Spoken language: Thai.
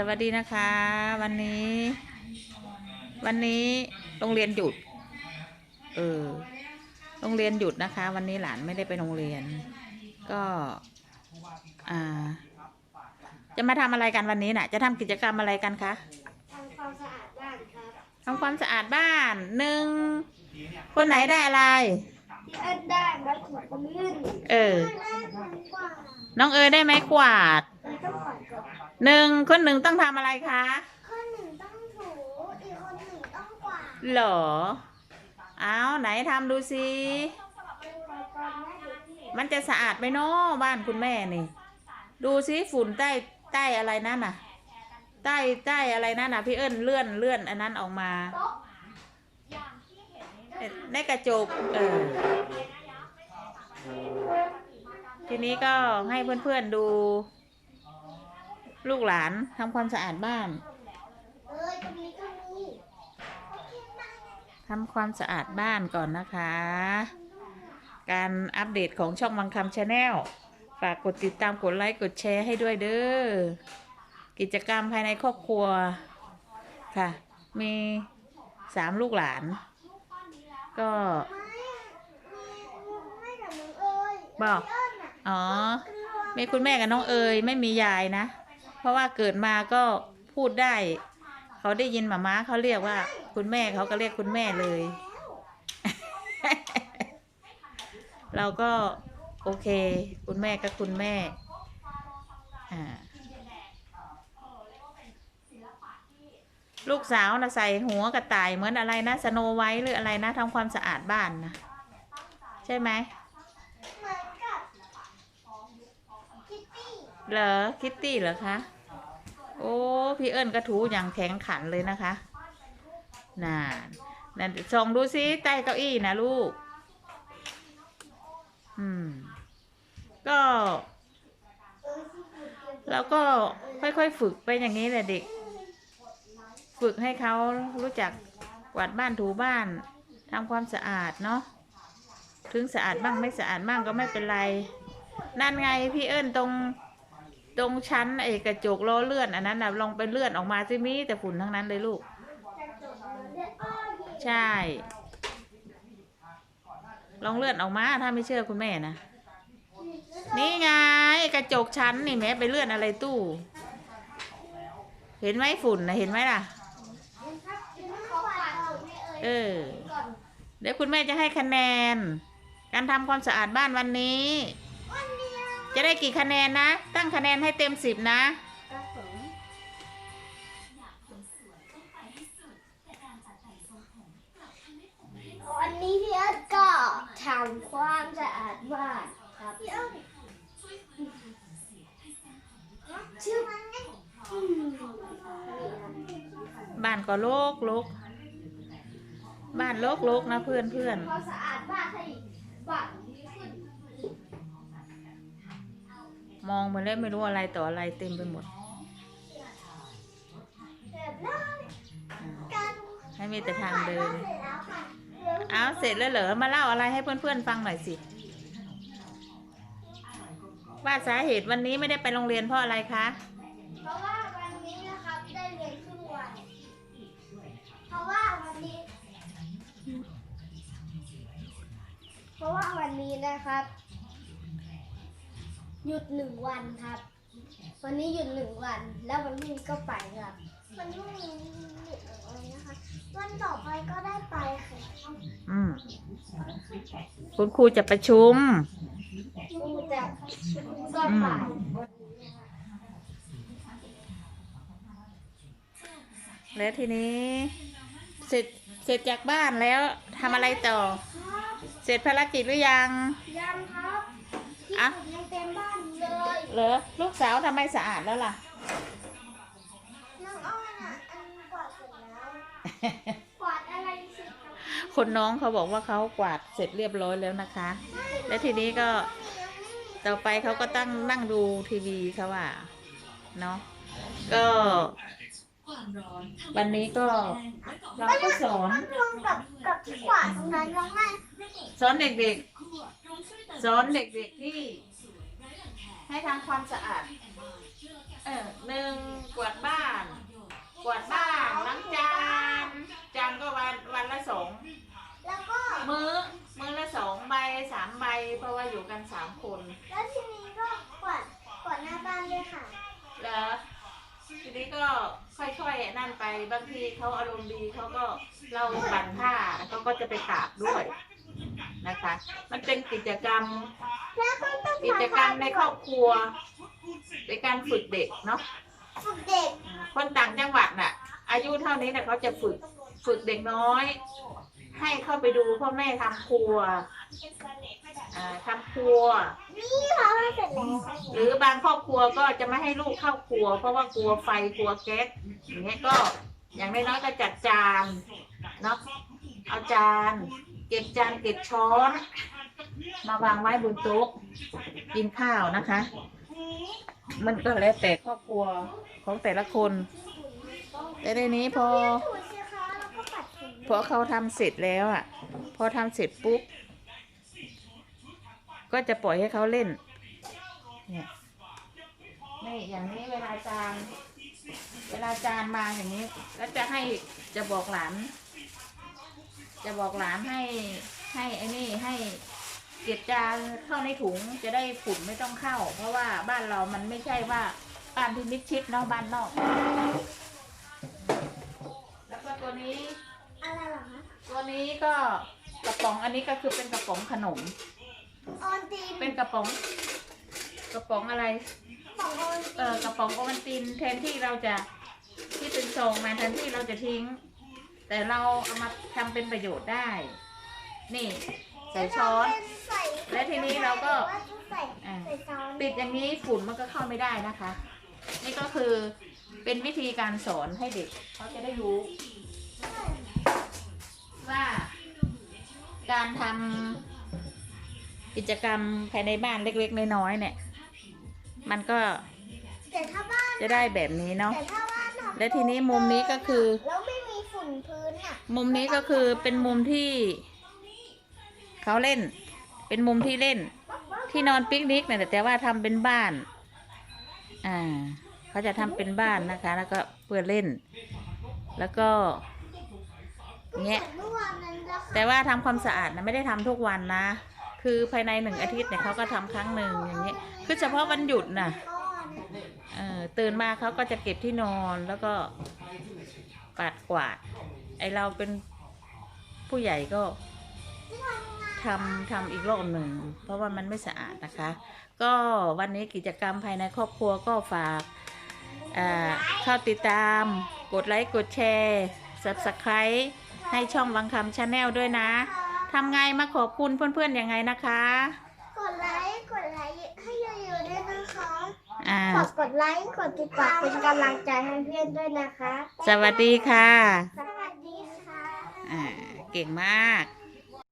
สวัสดีนะคะ วันนี้ วันนี้โรงเรียนหยุด เออโรงเรียนหยุดนะคะ วันนี้หลานไม่ได้ไปโรงเรียน ก็อ่า จะมาทำอะไรกันวันนี้น่ะ จะทำกิจกรรมอะไรกันคะทำความสะอาดบ้านครับทำความสะอาดบ้านหนึ่งคนไหนได้อะไรพี่เอิ้นได้ไม้ถูกพื้นเออได้ไม้กวาดน้องเอ๋ยได้ไม้กวาด หนึ่งคนหนึ่งต้องทำอะไรคะคนหนึ่งต้องถู อีกคนหนึ่งต้องกวาดเหรอเอาไหนทำดูสิกวาดก่อนแม่เดี๋ยวพี่มันจะสะอาดไหมเนาะบ้านคุณแม่นี่ ดูสิฝุ่นใต้ใต้อะไรนั่นน่ะ ใต้ใต้อะไรนั่นน่ะพี่เอิญเลื่อนเลื่อนอันนั้นออกมาในกระจกเออทีนี้ก็ให้เพื่อนๆดู ลูกหลานทำความสะอาดบ้านเออตรงนี้ก็มีโอเคมาทำความสะอาดบ้านก่อนนะคะ การอัปเดตของช่องวังคำชาแนลฝากกดติดตามกดไลค์กดแชร์ให้ด้วยเด้อ กิจกรรมภายในครอบครัวค่ะ มีสามลูกหลาน ก็ไม่ไม่กับน้องเอ้ยบอกพี่เอิ้นน่ะอ๋อกลัวมีคุณแม่กับน้องเอ๋ยไม่มียายนะ เพราะว่าเกิดมาก็พูดได้ เขาได้ยินหมาม้าเขาเรียกว่า คุณแม่เขาก็เรียกคุณแม่เลย เราก็โอเค คุณแม่ก็คุณแม่อ่าลูกสาวนะใส่หัวกระต่ายเหมือนอะไรนะสโนไวท์หรืออะไรนะทำความสะอาดบ้านนะ ใช่ไหม เหมือนกับคิตตี้ เหรอคิตตี้เหรอคะ โอ้พี่เอิญก็ถูอย่างแข็งขันเลยนะคะน่านั่นส่องดูซิใต้เก้าอี้นะลูก อืม ก็เออที่เกิดเกิดเราก็ค่อยๆฝึกไปอย่างนี้แหละเด็ก ฝึกให้เขารู้จักกวาดบ้านถูบ้านทำความสะอาดเนาะถึงสะอาดบ้างไม่สะอาดบ้างก็ไม่เป็นไร นั่นไงพี่เอิญตรง ตรงชั้นไอ้กระจกล้อเลื่อนอันนั้นนะลองไปเลื่อนออกมาซิมีแต่ฝุ่นทั้งนั้นเลยลูก ใช่ ลองเลื่อนออกมาถ้าไม่เชื่อคุณแม่นะ นี่ไงกระจกชั้นนี่แม่ไปเลื่อนอะไรตู้ เห็นไหมฝุ่นนะเห็นไหมล่ะ เออ เดี๋ยวคุณแม่จะให้คะแนน การทำความสะอาดบ้านวันนี้วันเดียว จะได้กี่คะแนนนะ ตั้งคะแนนให้เต็มสิบนะกระสุนวันนี้พี่เอิร์ธก็ทำความสะอาดบ้านครับพี่เอิร์ธชื่อมันไงอืมบ้านก็โลกโลกบ้านโลกโลกนะเพื่อนเพื่อนความสะอาดบ้านให้บ้านดีขึ้น มองไปแล้วไม่รู้อะไรต่ออะไรเต็มไปหมดแบบนั้นอ่าการให้มีแต่ทางเดินเสร็จแล้วค่ะเดี๋ยวเอาเสร็จแล้วเหรอ มาเล่าอะไรให้เพื่อนๆฟังหน่อยสิ ว่าสาเหตุวันนี้ไม่ได้ไปโรงเรียนเพราะอะไรคะ เพราะว่าวันนี้นะครับได้เรียนครึ่งวันเพราะว่าวันนี้ เพราะว่าวันนี้นะครับ หยุดหนึ่งวันครับ วันนี้หยุดหนึ่งวัน แล้ววันพรุ่งนี้ก็ไปครับ วันพรุ่งนี้หยุดหนึ่งวันนะคะ วันต่อไปก็ได้ไปค่ะอืมคุณครูจะประชุม ครูจะก็ไปแล้วทีนี้ เสร็จเสร็จจากบ้านแล้วทำอะไรต่อครับเสร็จภารกิจหรือยัง ยังครับที่อะฝุ่นยังเต็มบ้าน เลยเหรอลูกสาวทำไมสะอาดแล้วล่ะ น้องอ้อยน่ะอันกวาดเสร็จแล้ว กวาดอะไรเสร็จครับคนน้องเขาบอกว่าเขากวาดเสร็จเรียบร้อยแล้วนะคะ แล้วทีนี้ก็ต่อไปเขาก็ตั้งนั่งดูทีวีเขาว่าเนาะก็วันนี้ก็เราก็สอนมันรวมกับกับที่กวาดตรงนั้นน้องแม่ สอนเด็กๆสอนเด็กๆที่ ให้ทำความสะอาด เออหนึ่งกวาดบ้าน กวาดบ้านล้างจานจานก็วันวันละสองแล้วก็ มื้อมื้อละสองใบสามใบ เพราะว่าอยู่กันสามคนแล้วทีนี้ก็กวาดกวาดหน้าบ้านด้วยค่ะ แล้วทีนี้ก็ค่อยๆนั่นไปบางทีเขาอารมณ์ดีเขาก็เราบั่นผ้าเขาก็จะไปตากด้วย นะคะ มันเป็นกิจกรรมแล้วก็ต้องกิจกรรมในครอบครัวเป็นการฝึกเด็กเนาะฝึกเด็ก คนต่างจังหวัดน่ะ อายุเท่านี้น่ะเขาจะฝึกฝึกเด็กน้อย ให้เข้าไปดูพ่อแม่ทำครัวอ่าทำครัวนี่เขาเสร็จแล้วหรือบางครอบครัวก็จะไม่ให้ลูกเข้าครัว เพราะว่ากลัวไฟกลัวแก๊สอย่างเงี้ยก็อย่างน้อยๆก็จัดจานเนาะเอาจาน เก็บจานเก็บช้อน มาวางไว้บนโต๊ะกินข้าวนะคะ มันก็แล้วแต่ครอบครัวของแต่ละคน แต่ในนี้พอ พอเขาทำเสร็จแล้วอะ พอทำเสร็จปุ๊บ ก็จะปล่อยให้เขาเล่น เนี่ยนี่อย่างนี้เวลาจาน เวลาจานมาอย่างนี้ แล้วจะให้จะบอกหลาน จะบอกหลานให้ให้ไอ้นี่ให้เก็บจานเข้าในถุงจะได้ฝุ่นไม่ต้องเข้า เพราะว่าบ้านเรามันไม่ใช่ว่าบ้านที่มิดชิดเนาะบ้านนอก แล้วก็ตัวนี้ อะไรเหรอคะตัวนี้ก็กระป๋องอันนี้ก็คือเป็นกระป๋องขนม ออนตีนเป็นกระป๋อง กระป๋องอะไรของออนตีเออกระป๋องโอวัลตินแทนที่เราจะที่เป็นซองมาแทนที่เราจะทิ้ง แต่เราเอามาทำเป็นประโยชน์ได้ นี่ ใส่ช้อนใส่และทีนี้เราก็ว่าจะใส่อ่าใส่ช้อนปิดอย่างนี้ฝุ่นมันก็เข้าไม่ได้นะคะ นี่ก็คือเป็นวิธีการสอนให้เด็กเขาจะได้รู้ ว่า การทำกิจกรรมภายในบ้านเล็กๆน้อยๆเนี่ย มันก็แต่ถ้าบ้านจะได้แบบนี้เนาะ แต่ถ้าบ้านทำและทีนี้มุมนี้ก็คือแล้วไม่มีฝุ่นพื้นอะ มุมนี้ก็คือเป็นมุมที่เขาเล่น เป็นมุมที่เล่น ที่นอนปิกนิกเนี่ยแต่ว่าทำเป็นบ้าน อ่า เขาจะทำเป็นบ้านนะคะ แล้วก็เพื่อเล่น แล้วก็เงี้ยแต่ว่าทำความสะอาดนะไม่ได้ทำทุกวันนะ คือภายในหนึ่งอาทิตย์เนี่ยเขาก็ทำครั้งหนึ่งอย่างเงี้ย คือเฉพาะวันหยุดน่ะพ่อเนี่ยเออตื่นมาเขาก็จะเก็บที่นอนแล้วก็ปัดกวาด ไอเราเป็นผู้ใหญ่ก็ทำทำอีกรอบหนึ่ง เพราะว่ามันไม่สะอาดนะคะ ก็วันนี้กิจกรรมภายในครอบครัวก็ฝากอ่าเข้าติดตามกดไลค์ กดแชร์ subscribe ให้ช่องวังคำชาแนลด้วยนะทำไงมาขอบคุณเพื่อนๆยังไงนะคะ กดไลค์ กดไลค์ให้เยอะๆด้วยนะคะอ่าฝากกดไลค์ กดติดตามเป็นกำลังใจให้เพื่อนด้วยนะคะ สวัสดีค่ะสวัสดีค่ะ อ่าเก่งมาก